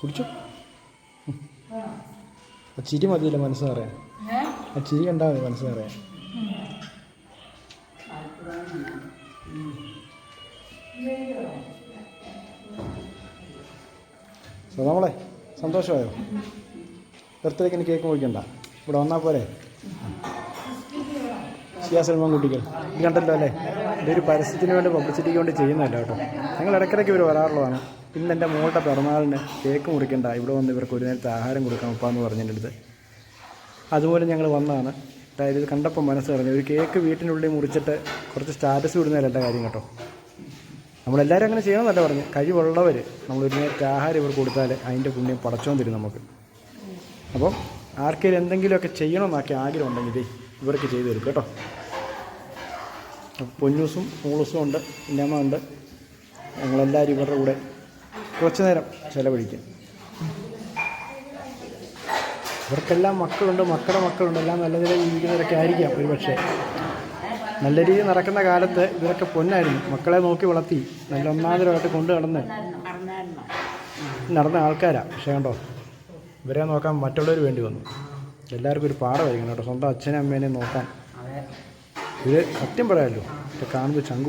കുടിച്ചു? അച്ചിരി ആ ചിരി മതിയല്ലോ മനസ്സ് പറയാൻ ആ ചിരി കണ്ടാൽ മതി മനസ്സ് പറയാൻ സോ നമ്മളെ സന്തോഷമായോ? ബർത്ത്ഡേക്ക് ഇനി കേക്ക് മുറിക്കണ്ട. ഇവിടെ വന്നാൽ പോരെ? ഷിയാ സൽമാൻ കുട്ടികൾ ഇത് കണ്ടല്ലോ അല്ലേ? ഇതൊരു പരസ്യത്തിന് വേണ്ടി പബ്ലിസിറ്റിക്ക് വേണ്ടി ചെയ്യുന്നതല്ല കേട്ടോ. ഞങ്ങൾ ഇടയ്ക്കിടയ്ക്ക് ഇവർ വരാറുള്ളതാണ്. ഇന്ന് എന്റെ മോളുടെ പിറന്നാളിന് കേക്ക് മുറിക്കണ്ട. ഇവിടെ വന്ന് ഇവർക്ക് ഒരു നേരത്തെ ആഹാരം കൊടുക്കാം ഉപ്പാന്ന് പറഞ്ഞതിന്റെ അടുത്ത്. അതുപോലെ ഞങ്ങൾ വന്നതാണ് അതായത് ഇത് കണ്ടപ്പോൾ മനസ്സ് പറഞ്ഞു ഒരു കേക്ക് വീട്ടിനുള്ളിൽ മുറിച്ചിട്ട് കുറച്ച് സ്റ്റാറ്റസ് വിടുന്നതല്ല കാര്യം കേട്ടോ? നമ്മളെല്ലാവരും അങ്ങനെ ചെയ്യണമെന്നല്ല പറഞ്ഞു. കഴിവുള്ളവർ നമ്മൾ ഒരു നേരത്തെ ആഹാരം ഇവർക്ക് കൊടുത്താൽ അതിന്റെ പുണ്യം പടച്ചോൻ തരും നമുക്ക്. അപ്പം ആർക്കെങ്കിലും എന്തെങ്കിലുമൊക്കെ ചെയ്യണമെന്നൊക്കെ ആഗ്രഹം ഉണ്ടെങ്കിൽ ഇവർക്ക് ചെയ്തു തരും കേട്ടോ. പൊന്നൂസും മൂളൂസും ഉണ്ട് ഇന്നമ്മ ഉണ്ട്. ഞങ്ങളെല്ലാവരും ഇവരുടെ കൂടെ കുറച്ച് നേരം ചിലവഴിക്കും. ഇവർക്കെല്ലാം മക്കളുണ്ട് മക്കളുടെ മക്കളുണ്ട്. എല്ലാം നല്ല നിലയിൽ ജീവിക്കുന്നവരൊക്കെ ആയിരിക്കാം ഒരുപക്ഷെ. നല്ല രീതിയിൽ നടക്കുന്ന കാലത്ത് ഇവരൊക്കെ പൊന്നായിരുന്നു. മക്കളെ നോക്കി വളർത്തി നല്ല ഒന്നാന്തരമായിട്ട് കൊണ്ടു നടന്ന് നടന്ന ആൾക്കാരാണ് പക്ഷേ കണ്ടോ ഇവരെ നോക്കാൻ മറ്റുള്ളവർ വേണ്ടി വന്നു. എല്ലാവർക്കും ഒരു പാഠമായിരിക്കണം കേട്ടോ. സ്വന്തം അച്ഛനും അമ്മേനെയും നോക്കാൻ. ഇത് സത്യം പറയാമല്ലോ ഇത് കാണുമ്പോൾ ചങ്ക്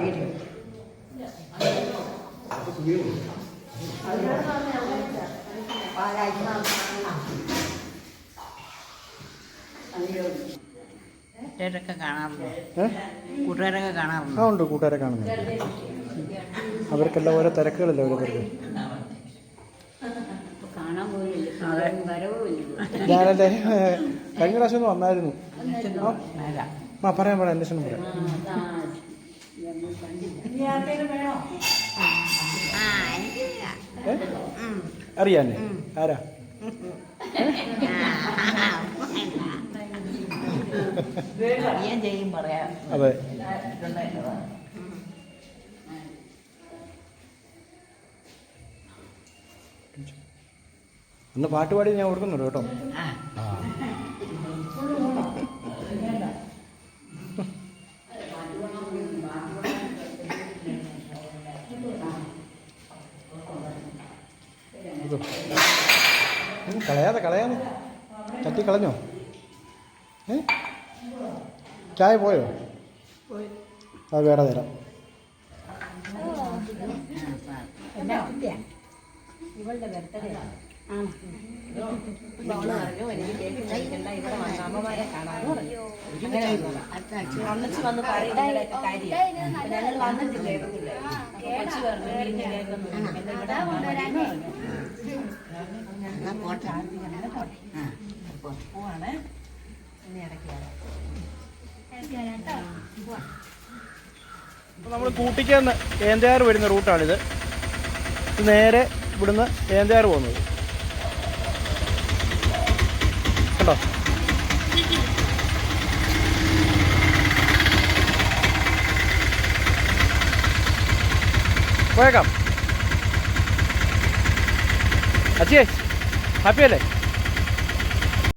കൂട്ടുക കൂട്ടുകാരൊക്കെ കാണാറുണ്ടോ? കൂട്ടുകാരൊക്കെ ആ കാണാറുണ്ടോ ഉണ്ട്. കൂട്ടുകാരെ കാണുന്നുണ്ട്. അവർക്കെല്ലാം ഓരോ തിരക്കുകളല്ലേ വരവുമില്ല. ഞാനല്ലേ ഏഹ്, കഴിഞ്ഞ പ്രാവശ്യം ഒന്ന് വന്നായിരുന്നു. ആ, ആ പറയാം പറയാം. അന്വേഷണം പറയാം അറിയാന്നേ ആരാ? അതെ. അന്ന് പാട്ട് പാടി ഞാൻ ഓർക്കുന്നുണ്ട് കേട്ടോ. ഇത്. കളയാതെ കളയാതെ തട്ടി കളഞ്ഞോ? ഏ? ചായ പോയോ? അത് വേറെ തരാം. ഇവളുടെ വന്ന് എന്നെ. എന്നാ പോട്ടെ പോട്ടെ. പോവാണ്. ഇനി നമ്മൾ കൂട്ടിക്കുന്ന ഏന്തയാർ വരുന്ന റൂട്ടാണിത്. ഇത് നേരെ ഇവിടുന്ന് ഏന്തയാർ പോകുന്നത്. കേട്ടോ പോയേക്കാം. 阿姐，还别嘞。